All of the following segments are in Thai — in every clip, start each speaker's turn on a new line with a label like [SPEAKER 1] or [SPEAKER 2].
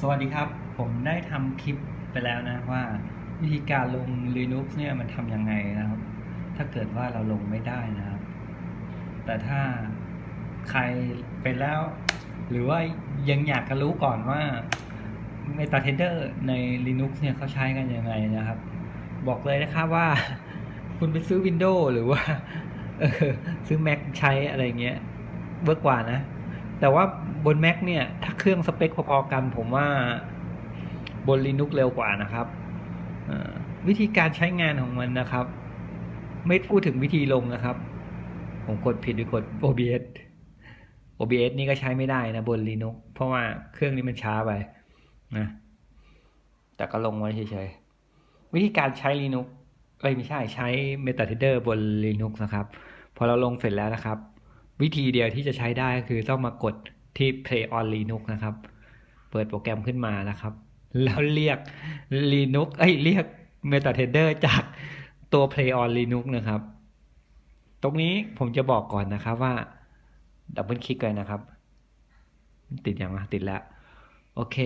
[SPEAKER 1] สวัสดีครับ ผมได้ทำคลิปไปแล้วนะว่า วิธีการลง Linux เนี่ยมันทำยังไงนะครับ ถ้าเกิดว่าเราลงไม่ได้นะครับ แต่ถ้าใครเป็นแล้ว หรือว่ายังอยากจะรู้ก่อนว่า MetaTrader ใน Linux เนี่ยเขาใช้กันยังไงนะครับ บอกเลยนะครับว่า คุณไปซื้อ Windows หรือว่าซื้อ Mac ใช้อะไรเงี้ยเวิร์กกว่านะ แต่ว่าบน Mac เนี่ย ถ้าเครื่องสเปคพอๆกัน ผมว่าบน Linux เร็วกว่านะครับวิธีการใช้งานของมันนะครับ ไม่พูดถึงวิธีลงนะครับ ผมกดผิดไปกด OBS OBS นี่ก็ใช้ไม่ได้นะบน Linux เพราะว่าเครื่องนี้มันช้าไปนะแต่ก็ลงไว้เฉยๆ วิธีการใช้ Linux เอ้ยไม่ใช่ใช้ MetaTrader บน Linux นะครับ พอเราลงเสร็จแล้วนะครับ วิธีเดียวที่จะใช้ได้ก็คือต้องมากดที่ Play on Linux นะครับ เปิดโปรแกรมขึ้นมานะครับ แล้วเรียก Linux เอ้ยเรียก MetaTrader จากตัว Play on Linux นะครับ ตรงนี้ผมจะบอกก่อนนะครับว่าดับเบิลคลิกเลยนะครับ ติดยังวะติดแล้ว โอเค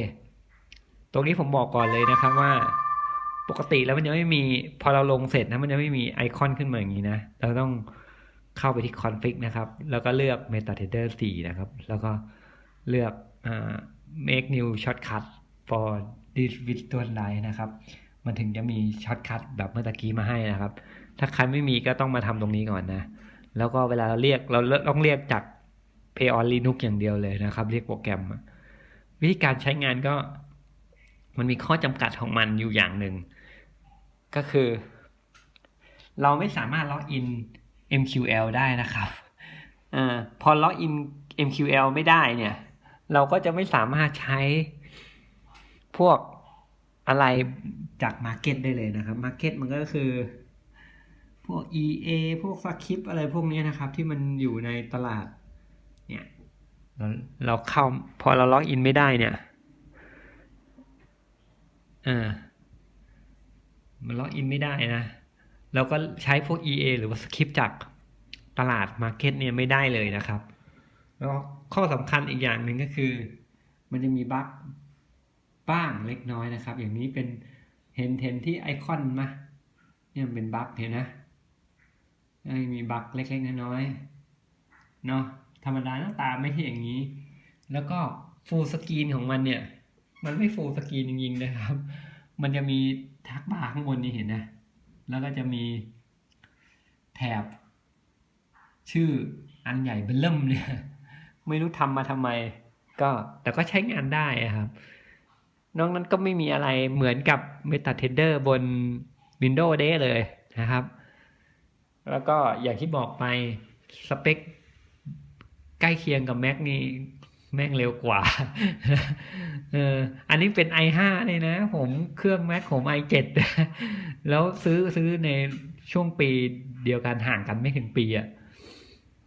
[SPEAKER 1] ตรงนี้ผมบอกก่อนเลยนะครับว่าปกติแล้วมันจะไม่มีพอเราลงเสร็จนะมันจะไม่มีไอคอนขึ้นมาอย่างนี้นะ เราต้อง เข้าไปที่ config นะครับ แล้วก็เลือก MetaTrader 4 นะครับ แล้วก็เลือก make new shortcut for this virtual line นะครับ มันถึงจะมีช็อตคัทแบบเมื่อตะกี้มาให้นะครับ ถ้าใครไม่มีก็ต้องมาทำตรงนี้ก่อนนะ แล้วก็เวลาเราเรียกเราต้องเรียกจาก Pay on Linux อย่างเดียวเลยนะครับ เรียกโปรแกรม วิธีการใช้งานก็มันมีข้อจำกัดของมันอยู่อย่างหนึ่ง ก็คือ เราไม่สามารถล็อกอิน MQL ได้นะครับอาพอล็อกอิน MQL ไม่ได้เนี่ย เราก็จะไม่สามารถใช้พวกอะไรจาก Market ได้เลยนะครับ Market มันก็คือ พวก EA พวกสคริปอะไรพวกนี้นะครับ ที่มันอยู่ในตลาด เนี่ย เราเราเข้าพอเราล็อกอินไม่ได้เนี่ยอ่ามันล็อกอินไม่ได้นะ เราก็ใช้พวก EA หรือว่าสคริปต์จากตลาด Market เนี่ยไม่ได้เลยนะครับ แล้วข้อสำคัญอีกอย่างหนึ่งก็คือ มันจะมีบั๊กบ้างเล็กน้อยนะครับ อย่างนี้เป็นเห็นเห็นที่ไอคอนมาเนี่ยเป็นบั๊กเห็นนะมีบั๊กเล็กๆน้อยๆเนาะธรรมดาหน้าตาไม่ใช่อย่างนี้ แล้วก็ฟูลสกรีนของมันเนี่ย มันไม่ฟูลสกรีนจริงๆนะครับ มันจะมีทักบาร์ข้างบนนี้เห็นนะ แล้วก็จะมีแถบ ชื่ออันใหญ่เบลเริ่มเนี่ยไม่รู้ทำมาทำไม ก็แต่ก็ใช้งานได้อะครับ นอกนั้นก็ไม่มีอะไรเหมือนกับ MetaTrader บน Windows ได้เลยนะครับ แล้วก็อย่างที่บอกไปสเปคใกล้เคียงกับ Mac นี่ แม่งเร็วกว่าเอออันนี้เป็น i5 เลยนะ ผมเครื่อง Mac ผม i7 แล้วซื้อซื้อในช่วงปีเดียวกันห่างกันไม่ถึงปีอะ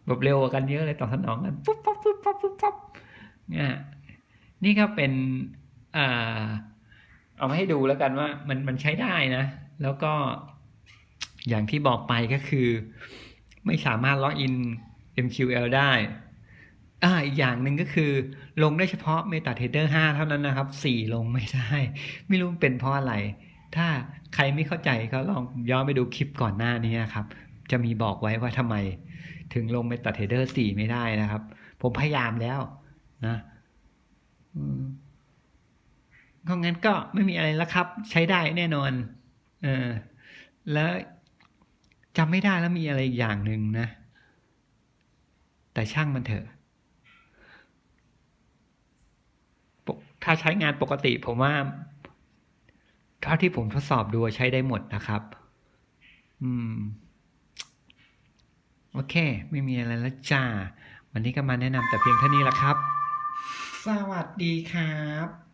[SPEAKER 1] แบบเร็วกันเยอะเลยต่อสนองกันปุ๊บปั๊บปุ๊บปั๊บปุ๊บปั๊บเนี่ยนี่ก็เป็นอ่าเอามาให้ดูแล้วกันว่ามันมันใช้ได้นะ แล้วก็อย่างที่บอกไปก็คือ ไม่สามารถล็อกอิน MQL ได้ อ่าอีกอย่างหนึ่งก็คือ ลงได้เฉพาะ MetaTrader 5 เท่านั้นนะครับ 4 ลงไม่ได้ ไม่รู้เป็นเพราะอะไร ถ้าใครไม่เข้าใจก็ลองย้อนไปดูคลิปก่อนหน้านี้นะครับ จะมีบอกไว้ว่าทำไม ถึงลง MetaTrader 4 ไม่ได้นะครับ ผมพยายามแล้วนะอืมก็งั้นก็ไม่มีอะไรแล้วครับ ใช้ได้แน่นอน เออ แล้วจำไม่ได้แล้วมีอะไรอีกอย่างหนึ่งนะ แต่ช่างมันเถอะ ปก ถ้าใช้งานปกติผมว่าเท่าที่ผมทดสอบดูใช้ได้หมดนะครับ อืม โอเค ไม่มีอะไรแล้วจ้า วันนี้ก็มาแนะนำแต่เพียงเท่านี้ละครับ สวัสดีครับ